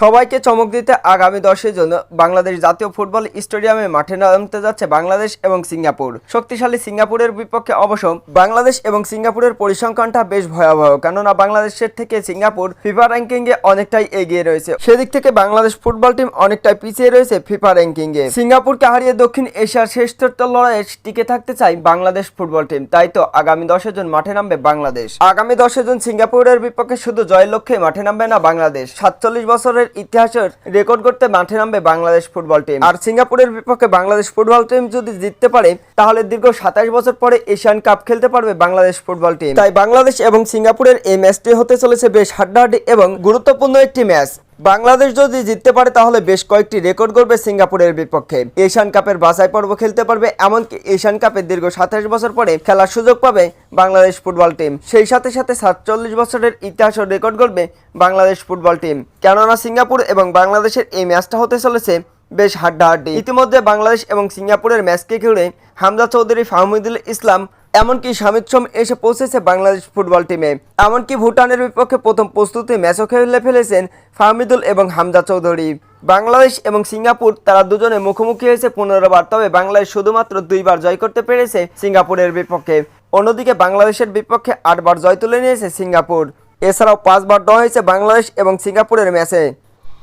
সবাইকে চমক দিতে আগামী দশের জন্য বাংলাদেশ জাতীয় ফুটবল স্টেডিয়ামে মাঠে নামতে যাচ্ছে বাংলাদেশ এবং সিঙ্গাপুর। শক্তিশালী সিঙ্গাপুরের বিপক্ষে অবশ্য বাংলাদেশ এবং সিঙ্গাপুরের পরিসংখ্যানটা বেশ ভয়াবহ, কেননা বাংলাদেশের থেকে সিঙ্গাপুর ফিফা র্যাঙ্কিং এ অনেকটাই এগিয়ে রয়েছে। সেদিক থেকে বাংলাদেশ ফুটবল টিম অনেকটাই পিছিয়ে রয়েছে ফিফা র্যাঙ্কিং এ সিঙ্গাপুরকে হারিয়ে দক্ষিণ এশিয়ার শ্রেষ্ঠ লড়াইয়ে টিকে থাকতে চাই বাংলাদেশ ফুটবল টিম, তাই তো আগামী দশের জন মাঠে নামবে বাংলাদেশ। আগামী দশের জন সিঙ্গাপুরের বিপক্ষে শুধু জয়ের লক্ষ্যে মাঠে নামবে না বাংলাদেশ। সাতচল্লিশ বছরের ইতিহাসের রেকর্ড করতে মাঠে নামবে বাংলাদেশ ফুটবল টিম। আর সিঙ্গাপুরের বিপক্ষে বাংলাদেশ ফুটবল টিম যদি জিততে পারে, তাহলে দীর্ঘ সাতাশ বছর পরে এশিয়ান কাপ খেলতে পারবে বাংলাদেশ ফুটবল টিম। তাই বাংলাদেশ এবং সিঙ্গাপুরের এই ম্যাচটি হতে চলেছে বেশ হাড্ডাহাড্ডি এবং গুরুত্বপূর্ণ একটি ম্যাচ। বাংলাদেশ যদি জিততে পারে, তাহলে বেশ কয়েকটি রেকর্ড করবে সিঙ্গাপুরের বিপক্ষে। এশিয়ান কাপের বাছাই পর্ব খেলতে পারবে, এমনকি এশিয়ান কাপের দীর্ঘ সাতাশ বছর পরে খেলার সুযোগ পাবে বাংলাদেশ ফুটবল টিম। সেই সাথে সাথে সাতচল্লিশ বছরের ইতিহাসও রেকর্ড করবে বাংলাদেশ ফুটবল টিম। কেননা সিঙ্গাপুর এবং বাংলাদেশের এই ম্যাচটা হতে চলেছে বেশ হাড্ডাহাড্ডি। ইতিমধ্যে বাংলাদেশ এবং সিঙ্গাপুরের ম্যাচকে ঘিরে হামজা চৌধুরী, ফাহমিদুল ইসলাম এমনকি শামিদ সোম এসে পৌঁছেছে বাংলাদেশ ফুটবল টিমে। এমনকি ভুটানের বিপক্ষে প্রথম প্রস্তুতি ম্যাচও খেলে ফেলেছেন ফাহমিদুল এবং হামজা চৌধুরী। বাংলাদেশ এবং সিঙ্গাপুর, তারা দুজনে মুখোমুখি হয়েছে পনেরো বার, তবে বাংলাদেশ শুধুমাত্র দুইবার জয় করতে পেরেছে সিঙ্গাপুরের বিপক্ষে। অন্যদিকে বাংলাদেশের বিপক্ষে আটবার জয় তুলে নিয়েছে সিঙ্গাপুর। এছাড়াও পাঁচবার ড্র হয়েছে বাংলাদেশ এবং সিঙ্গাপুরের ম্যাচে।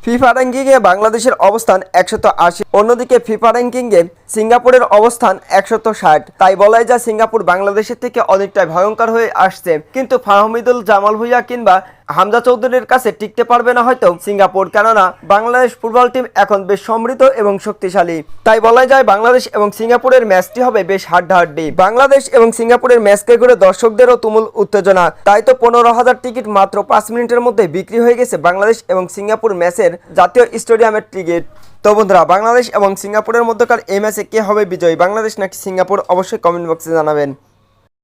ফিফা র্যাঙ্কিংয়ে বাংলাদেশের অবস্থান একশত আশি। অন্যদিকে ফিফা র্যাঙ্কিংয়ে সিঙ্গাপুরের অবস্থান একশত ষাট। তাই বলাই যায়, সিঙ্গাপুর বাংলাদেশের থেকে অনেকটাই ভয়ঙ্কর হয়ে আসছে। কিন্তু ফাহমিদুল জামাল ভুইয়া কিংবা হামজা চৌধুরীর কাছে টিকতে পারবে না হয়তো সিঙ্গাপুর, কেননা বাংলাদেশ ফুটবল টিম এখন বেশ সমৃদ্ধ এবং শক্তিশালী। তাই বলা যায় বাংলাদেশ এবং সিঙ্গাপুরের ম্যাচটি হবে বেশ হাড্ডাহাড্ডি। বাংলাদেশ এবং সিঙ্গাপুরের ম্যাচকে ঘুরে দর্শকদেরও তুমুল উত্তেজনা। তাই তো পনেরো হাজার টিকিট মাত্র পাঁচ মিনিটের মধ্যে বিক্রি হয়ে গেছে বাংলাদেশ এবং সিঙ্গাপুর ম্যাচের জাতীয় স্টেডিয়ামের টিকিট। তো বন্ধুরা, বাংলাদেশ এবং সিঙ্গাপুরের মধ্যকার এই ম্যাচে কে হবে বিজয়ী? বাংলাদেশ নাকি সিঙ্গাপুর? অবশ্যই কমেন্ট বক্সে জানাবেন।